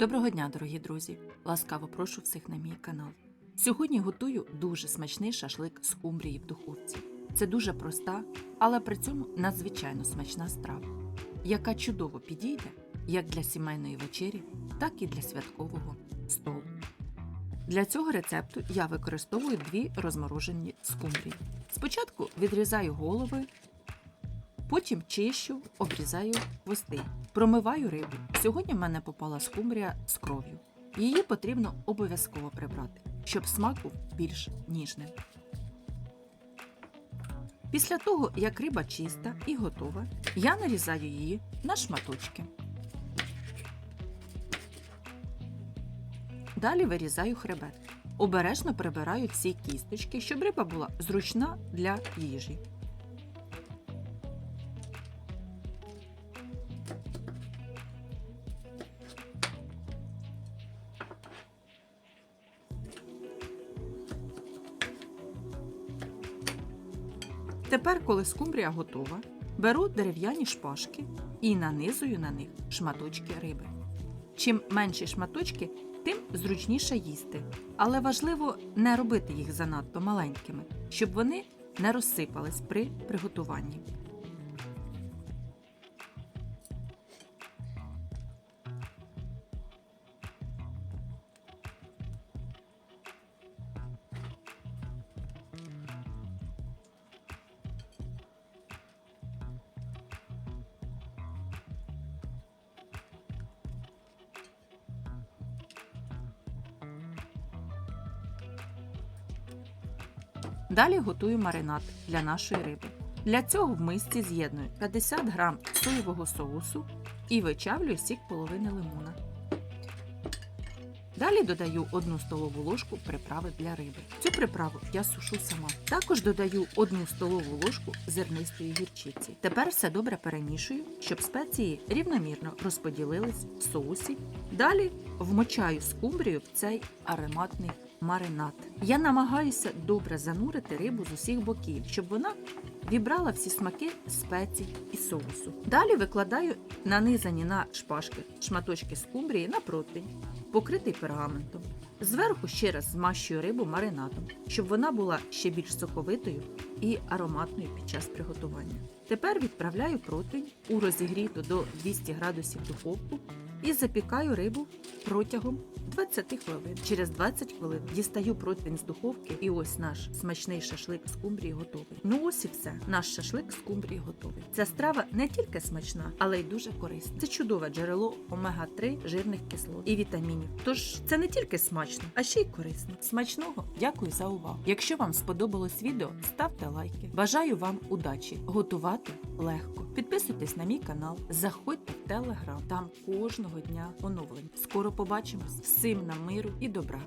Доброго дня, дорогі друзі! Ласкаво прошу всіх на мій канал. Сьогодні готую дуже смачний шашлик з кумбрії в духовці. Це дуже проста, але при цьому надзвичайно смачна страва, яка чудово підійде як для сімейної вечері, так і для святкового столу. Для цього рецепту я використовую дві розморожені скумбрії. Спочатку відрізаю голови, потім чищу, обрізаю хвости, промиваю рибу. Сьогодні в мене попала скумбрія з кров'ю. Її потрібно обов'язково прибрати, щоб смак був більш ніжним. Після того, як риба чиста і готова, я нарізаю її на шматочки. Далі вирізаю хребет. Обережно прибираю всі кісточки, щоб риба була зручна для їжі. Тепер, коли скумбрія готова, беру дерев'яні шпажки і нанизую на них шматочки риби. Чим менші шматочки, тим зручніше їсти. Але важливо не робити їх занадто маленькими, щоб вони не розсипались при приготуванні. Далі готую маринад для нашої риби. Для цього в мисці з'єдную 50 г соєвого соусу і вичавлюю сік половини лимона. Далі додаю 1 столову ложку приправи для риби. Цю приправу я сушу сама. Також додаю 1 столову ложку зернистої гірчиці. Тепер все добре перемішую, щоб спеції рівномірно розподілились в соусі. Далі вмочаю скумбрію в цей ароматний маринад. Я намагаюся добре занурити рибу з усіх боків, щоб вона вібрала всі смаки спецій і соусу. Далі викладаю нанизані на шпажки шматочки скумбрії на противень, покритий пергаментом. Зверху ще раз змащую рибу маринадом, щоб вона була ще більш соковитою і ароматною під час приготування. Тепер відправляю противень у розігріту до 200 градусів духовку і запікаю рибу протягом 20 хвилин. Через 20 хвилин дістаю противень з духовки, і ось наш смачний шашлик з кумбрії готовий. Ну ось і все. Наш шашлик з кумбрії готовий. Ця страва не тільки смачна, але й дуже корисна. Це чудове джерело омега-3 жирних кислот і вітамінів. Тож це не тільки смачно, а ще й корисно. Смачного дякую за увагу. Якщо вам сподобалось відео, ставте лайки. Бажаю вам удачі! Готувати легко. Підписуйтесь на мій канал, заходьте телеграм. Там кожного дня оновлень. Скоро побачимось. Всім нам миру і добра.